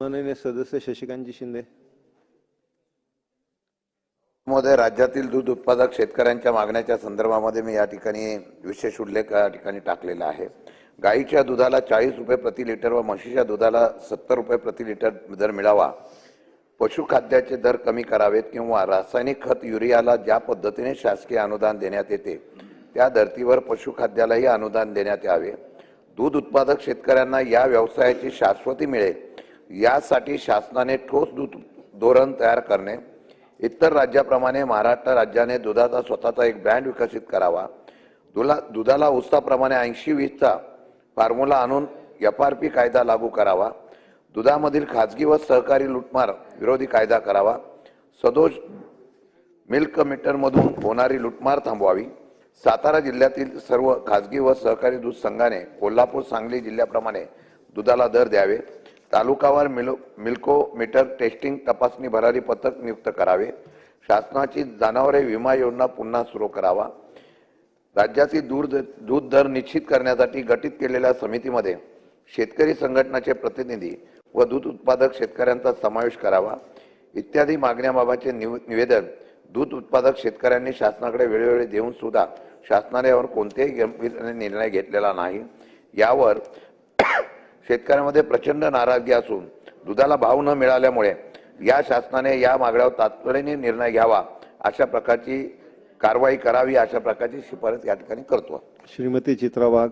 माननीय सदस्य शशिकांतजी शिंदे. महोदय राज्यातील दूध उत्पादक शेतकऱ्यांच्या मागण्याच्या संदर्भामध्ये मी या ठिकाणी विशेष उल्लेख या ठिकाणी टाकलेला आहे. गाईच्या दुधाला चाळीस रुपये प्रति लिटर व म्हशीच्या दुधाला सत्तर रुपये प्रति लिटर दर मिळावा. पशुखाद्याचे दर कमी करावेत किंवा रासायनिक खत युरियाला ज्या पद्धतीने शासकीय अनुदान देण्यात येते त्या धर्तीवर पशुखाद्यालाही अनुदान देण्यात यावे. दूध उत्पादक शेतकऱ्यांना या व्यवसायाची शाश्वती मिळेल. यासाठी शासनाने ठोस दूध धोरण तयार करणे इतर राज्याप्रमाणे महाराष्ट्र राज्याने दुधाचा स्वतःचा एक ब्रँड विकसित करावा. दुला दुधाला उत्साप्रमाणे ऐंशी वीसचा फॉर्म्युला आणून एफ आर पी कायदा लागू करावा. दुधामधील खाजगी व सहकारी लुटमार विरोधी कायदा करावा. सदोष मिल्क मीटरमधून होणारी लुटमार थांबवावी. सातारा जिल्ह्यातील सर्व खाजगी व सहकारी दूध संघाने कोल्हापूर सांगली जिल्ह्याप्रमाणे दुधाला दर द्यावे. तालुकावर मिलो मिल्को मीटर टेस्टिंग तपासणी भरारी पथक नियुक्त करावे. शासनाची जनावरे विमा योजना पुन्हा सुरू करावा. राज्याची दूध दूध दर निश्चित करण्यासाठी गठीत केलेल्या समितीमध्ये शेतकरी संघटनाचे प्रतिनिधी व दूध उत्पादक शेतकऱ्यांचा समावेश करावा. इत्यादी मागण्याबाबतचे निव- निवेदन दूध उत्पादक शेतकऱ्यांनी शासनाकडे वेळोवेळी देऊन सुद्धा शासनाने यावर कोणतेही गंभीर निर्णय घेतलेला नाही. यावर शेतकऱ्यांमध्ये प्रचंड नाराजगी असून दुधाला भाव न मिळाल्यामुळे या शासनाने या मागण्यावर तातडीने निर्णय घ्यावा अशा प्रकारची कारवाई करावी अशा प्रकारची शिफारस या ठिकाणी करतो. श्रीमती चित्रा वाघ.